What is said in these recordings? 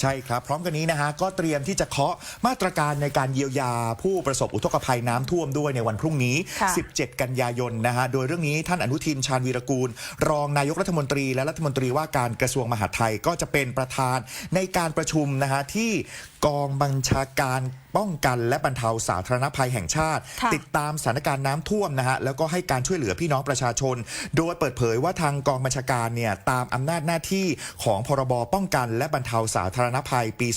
ใช่ครับ พร้อมกันนี้นะฮะก็เตรียมที่จะเคาะมาตรการในการเยียวยาผู้ประสบอุทกภัยน้ำท่วมด้วยในวันพรุ่งนี้ ค่ะ 17 กันยายนนะฮะโดยเรื่องนี้ท่านอนุทินชาญวีรกูล รองนายกรัฐมนตรีและรัฐมนตรีว่าการกระทรวงมหาดไทยก็จะเป็นประธานในการประชุมนะฮะที่กองบัญชาการป้องกันและบรรเทาสาธารณภัยแห่งชาติค่ะติดตามสถานการณ์น้ำท่วมนะฮะแล้วก็ให้การช่วยเหลือพี่น้องประชาชน โดยเปิดเผยว่าทางกองบัญชาการเนี่ยตามอำนาจหน้าที่ของพรบป้องกันและบรรเทาสาธารณภัยปี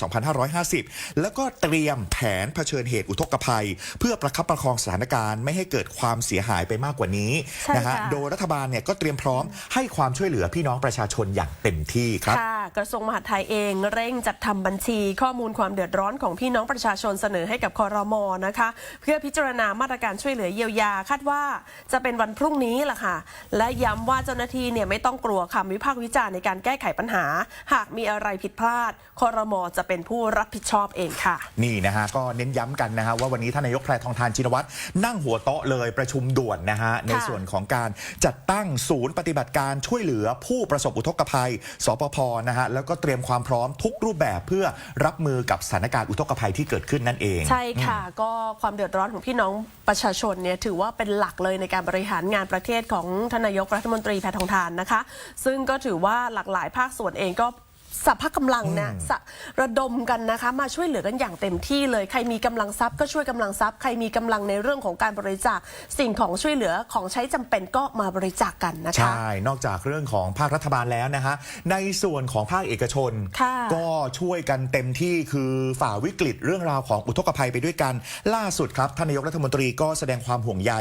2550 แล้วก็เตรียมแผนเผชิญเหตุอุทกภัย เพื่อประคับประคองสถานการณ์ไม่ให้เกิดความเสียหายไปมากกว่านี้ใช่นะฮะค่ะโดยรัฐบาลเนี่ยก็เตรียมพร้อมให้ความช่วยเหลือพี่น้องประชาชนอย่างเต็มที่ครับค่ะกระทรวงมหาดไทยเองเร่งจัดทำบัญชีข้อมูลความเดือดร้อนของพี่น้องประชาชนเสนอให้กับคอรมอนะคะ เพื่อพิจารณามาตรการช่วยเหลือเยียวยาคาดว่าจะเป็นวันพรุ่งนี้แหละค่ะ และย้ำว่าเจ้าหน้าที่เนี่ยไม่ต้องกลัวคำวิพากษ์วิจารณ์ในการแก้ไขปัญหา หากมีอะไรผิดพลาดคอรมอจะเป็นผู้รับผิดชอบเองค่ะ นี่นะฮะก็เน้นย้ำกันนะฮะว่าวันนี้ท่านนายกแพรทองทานชินวัตรนั่งหัวโต๊ะเลยประชุมด่วนนะฮะในส่วนของการจัดตั้งศูนย์ปฏิบัติการช่วยเหลือผู้ประสบอุทกภัย สปพนะฮะแล้วก็เตรียมความพร้อมทุกรูปแบบเพื่อรับมือกับสถานการณ์อุทกภัยที่เกิดขึ้นนั่นเอง ใช่ค่ะ ก็ความเดือดร้อนของพี่น้องประชาชนเนี่ยถือว่าเป็นหลักเลยในการบริหารงานประเทศของทานนายกรัฐมนตรีแพทองทานนะคะ ซึ่งก็ถือว่าหลากหลายภาคส่วนเองก็ สัพพะกำลังเนี่ยสะระดมกันนะคะ มาช่วยเหลือกันอย่างเต็มที่เลย ใครมีกำลังทรัพย์ก็ช่วยกำลังทรัพย์ ใครมีกำลังในเรื่องของการบริจาคสิ่งของช่วยเหลือของใช้จำเป็นก็มาบริจาคกันนะคะ ใช่ นอกจากเรื่องของภาครัฐบาลแล้วนะฮะ ในส่วนของภาคเอกชน ค่ะก็ช่วยกันเต็มที่คือฝ่าวิกฤตเรื่องราวของอุทกภัยไปด้วยกัน ล่าสุดครับท่านนายกรัฐมนตรีก็แสดงความห่วงใย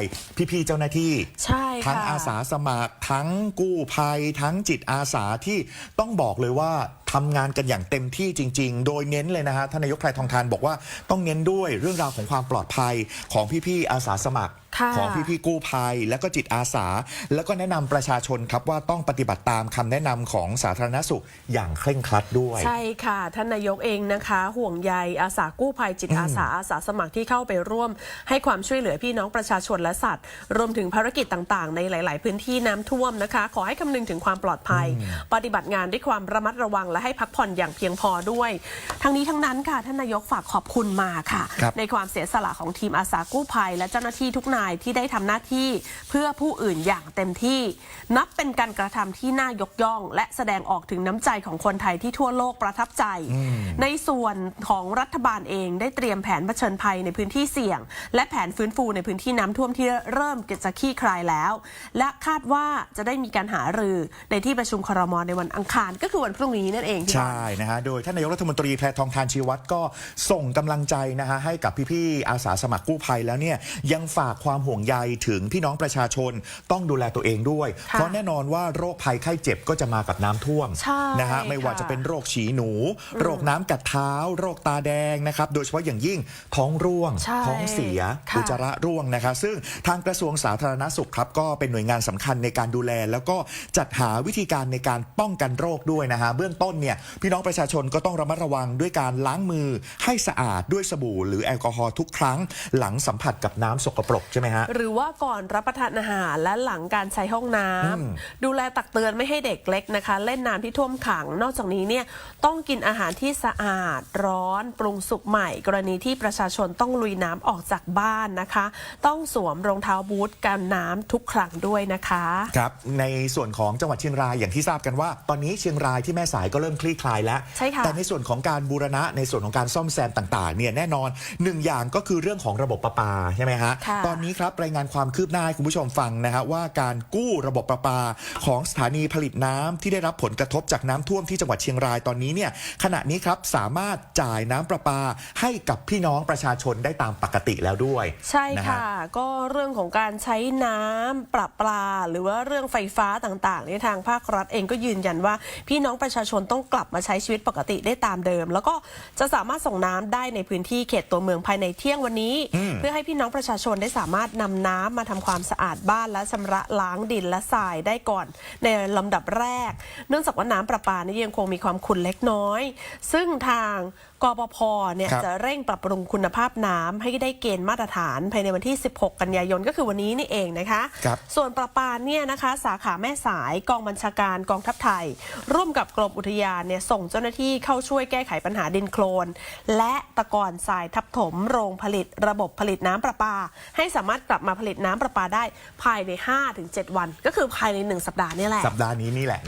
พี่ๆเจ้าหน้าที่ ใช่ค่ะ ทั้งอาสาสมัคร ทั้งกู้ภัย ทั้งจิตอาสาที่ต้องบอกเลยว่าทำงานกันอย่างเต็มที่จริง ๆ โดยเน้นเลยนะฮะท่านนายกไพรทองทานบอกว่าต้องเน้นด้วยเรื่องราวของความปลอดภัยของพี่ๆอาสาสมัครของพี่ๆกู้ภัย แล้วก็จิตอาสา แล้วก็แนะนำประชาชนครับว่าต้องปฏิบัติตามคำแนะนำของสาธารณสุขอย่างเคร่งครัดด้วย ใช่ค่ะท่านนายกเองนะคะ ห่วงใยอาสากู้ภัยจิตอาสาอาสาสมัครที่เข้าไปร่วม ให้ความช่วยเหลือพี่น้องประชาชนและสัตว์ รวมถึงภารกิจต่างๆ ในหลาย ๆ พื้นที่น้ำท่วมนะคะ ขอให้คำนึงถึงความปลอดภัย ปฏิบัติงานด้วยความระมัดระวังและให้พักผ่อนอย่างเพียงพอด้วย ทั้งนี้ทั้งนั้นค่ะท่านนายกฝากขอบคุณมาค่ะครับในความเสียสละของทีมอาสากู้ภัย และเจ้าหน้าที่ทุกนายที่ได้ทำหน้าที่เพื่อผู้อื่นอย่างเต็มที่ นับเป็นการกระทำที่น่ายกย่อง และแสดงออกถึงน้ำใจของคนไทยที่ทั่วโลกประทับใจ ในส่วนของรัฐบาลเองได้เตรียมแผนเผชิญภัยในพื้นที่เสี่ยง และแผนฟื้นฟูในพื้นที่น้ำท่วมที่เริ่มจะคลี่คลายแล้ว และคาดว่าจะได้มีการหารือในที่ประชุมครมในวันอังคาร ก็คือวันพรุ่งนี้นั่นเองพี่บอลใช่นะฮะโดยท่านนายกรัฐมนตรีแพทองทานชีวัตรก็ส่งกำลังใจนะฮะให้กับพี่ๆอาสาสมัครกู้ภัยแล้วเนี่ยยังฝากความห่วงใยถึงพี่น้องประชาชนต้องดูแลตัวเองด้วยค่ะเพราะแน่นอนว่าโรคภัยไข้เจ็บก็จะมากับน้ำท่วมใช่นะฮะไม่ว่าค่ะจะเป็นโรคฉีหนู โรคน้ำกัดเท้า โรคตาแดงนะครับโดยเฉพาะอย่างยิ่งท้องร่วงใช่ท้องเสียค่ะอุจจาระร่วงนะครับซึ่งทางกระทรวงสาธารณสุขครับก็เป็นหน่วยงานสำคัญในการดูแล แล้วก็จัดหาวิธีการในการป้องกันโรคด้วยนะฮะเบื้องต้นเนี่ยพี่น้องประชาชนก็ต้องระมัดระวังด้วยการล้างมือให้สะอาดด้วยสบู่ หรือแอลกอฮอล์ทุกครั้ง หลังสัมผัสกับน้ำสกปรกใช่ไหมฮะ หรือว่าก่อนรับประทานอาหารและหลังการใช้ห้องน้ำดูแลตักเตือนไม่ให้เด็กเล็กนะคะ เล่นน้ำที่ท่วมขัง นอกจากนี้เนี่ยต้องกินอาหารที่สะอาด ร้อน ปรุงสุกใหม่ กรณีที่ประชาชนต้องลุยน้ำออกจากบ้านนะคะ ต้องสวมรองเท้าบูทกันน้ำทุกครั้งด้วยนะคะ ครับในส่วนของจังหวัดเชียงรายอย่างที่ทราบกันว่า ตอนนี้เชียงรายที่แม่สายก็เริ่มคลี่คลายแล้ว ใช่ค่ะ แต่ในส่วนของการบูรณะในส่วนของการซ่อมแซมต่างๆเนี่ยแน่นอนหนึ่งอย่างก็คือเรื่องของระบบประปาใช่ไหมฮะค่ะ ตอนนี้ครับรายงานความคืบหน้าให้คุณผู้ชมฟังนะฮะว่าการกู้ระบบประปาของสถานีผลิตน้ำที่ได้รับผลกระทบจากน้ำท่วมที่จังหวัดเชียงรายตอนนี้เนี่ยขณะนี้ครับสามารถจ่ายน้ำประปาให้กับพี่น้องประชาชนได้ตามปกติแล้วด้วย ใช่นฮค่ะ ก็เรื่องของการใช้น้ำประปา หรือว่าเรื่องไฟฟ้าต่างๆในยทางภาครัฐเองก็ยืนยันว่า พี่น้องประชาชนต้องกลับมาใช้ชีวิตปกติได้ตามเดิม แล้วก็จะสามารถส่งน้ำได้ในพื้นที่เขตตัวเมืองภายในเที่ยงวันนี้ เพื่อให้พี่น้องประชาชนได้สามารถารถนำน้ำมาทำความสะอาดบ้านและชำระล้างดินและทรายได้ก่อน ในลำดับแรก เนื่องจากว่าน้ำประปานี่ยังคงมีความขุ่นเล็กน้อย ซึ่งทางกปพเนี่ยครับจะเร่งปรับปรุงคุณภาพน้ำให้ได้เกณฑ์มาตรฐานภายในวันที่ 16 กันยายนก็คือวันนี้นี่เองนะคะครับส่วนประปาเนี่ยนะคะ สาขาแม่สายกองบัญชาการกองทัพไทย ร่วมกับกรมอุทยานเนี่ยส่งเจ้าหน้าที่เข้าช่วยแก้ไขปัญหาดินโคลน และตะกอนทรายทับถมโรงผลิตระบบผลิตน้ำประปา ให้สามารถกลับมาผลิตน้ำประปาได้ภายใน 5-7 วัน ก็คือภายใน 1 สัปดาห์นี่แหละ สัปดาห์นี้นี่แหละนะ